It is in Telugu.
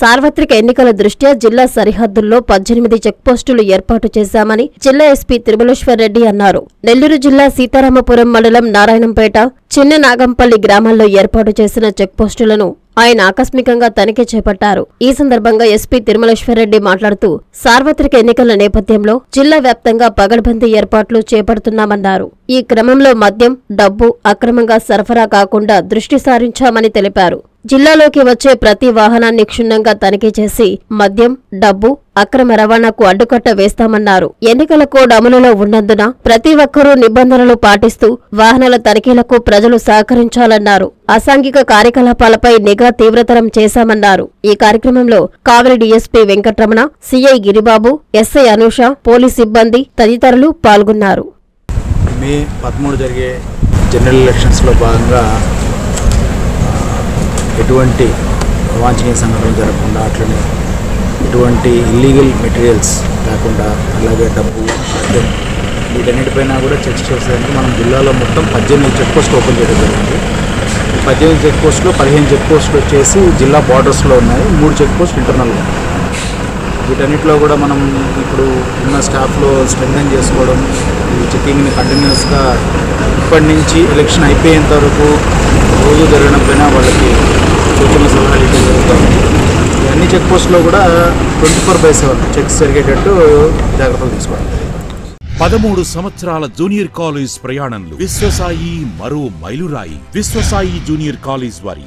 సార్వత్రిక ఎన్నికల దృష్ట్యా జిల్లా సరిహద్దుల్లో పద్దెనిమిది చెక్పోస్టులు ఏర్పాటు చేశామని జిల్లా ఎస్పీ తిరుమలేశ్వర్ రెడ్డి అన్నారు. నెల్లూరు జిల్లా సీతారామపురం మండలం నారాయణంపేట చిన్న నాగంపల్లి గ్రామాల్లో ఏర్పాటు చేసిన చెక్పోస్టులను ఆయన ఆకస్మికంగా తనిఖీ చేపట్టారు. ఈ సందర్భంగా ఎస్పీ తిరుమలేశ్వరరెడ్డి మాట్లాడుతూ సార్వత్రిక ఎన్నికల నేపథ్యంలో జిల్లా వ్యాప్తంగా పగడ్బందీ ఏర్పాట్లు చేపడుతున్నామన్నారు. ఈ క్రమంలో మద్యం డబ్బు అక్రమంగా సరఫరా కాకుండా దృష్టి సారించామని తెలిపారు. జిల్లాలోకి వచ్చే ప్రతి వాహనాన్ని క్షుణ్ణంగా తనిఖీ చేసి మద్యం డబ్బు అక్రమ రవాణాకు అడ్డుకట్ట వేస్తామన్నారు. ఎన్నికల కోడ్ అమలులో ఉన్నందున ప్రతి ఒక్కరూ నిబంధనలు పాటిస్తూ వాహనాల తనిఖీలకు ప్రజలు సహకరించాలన్నారు. అసాంఘిక కార్యకలాపాలపై నిఘా తీవ్రతరం చేశామన్నారు. ఈ కార్యక్రమంలో Kavali DSP Venkataramana CI Giribabu SI Anusha police సిబ్బంది తదితరులు పాల్గొన్నారు. మే పదమూడు జరిగే జనరల్ ఎలక్షన్స్లో భాగంగా ఎటువంటి అవాంఛనీయ సంఘటనలు జరగకుండా అట్లనే ఎటువంటి ఇల్లీగల్ మెటీరియల్స్ లేకుండా అలాగే డబ్బు మద్యం వీటన్నిటిపైన కూడా చెక్ చేసేందుకు మనం జిల్లాలో మొత్తం పద్దెనిమిది చెక్ పోస్ట్ ఓపెన్ చేయడం జరిగింది. పద్దెనిమిది చెక్ పోస్టులు పదిహేను చెక్ పోస్టులు వచ్చేసి జిల్లా బార్డర్స్లో ఉన్నాయి. మూడు చెక్ పోస్ట్ ఇంటర్నల్గా వీటన్నిటిలో కూడా మనం ఇప్పుడు ఉన్న స్టాఫ్లో స్ట్రెంగ్ చేసుకోవడం ఈ చెక్కింగ్ని కంటిన్యూస్గా ఇప్పటి నుంచి ఎలక్షన్ అయిపోయేంత వరకు రోజు జరగడం పైన వాళ్ళకి సూచన సలహాలు ఇవ్వడం జరుగుతుంది అన్ని చెక్ పోస్ట్లో కూడా twenty four by seven checks జరిగేటట్టు జాగ్రత్తలు తీసుకోవాలి. పదమూడు సంవత్సరాల జూనియర్ కాలేజ్ ప్రయాణంలో విశ్వసాయి మరో మైలురాయి. విశ్వసాయి జూనియర్ కాలేజ్ వారి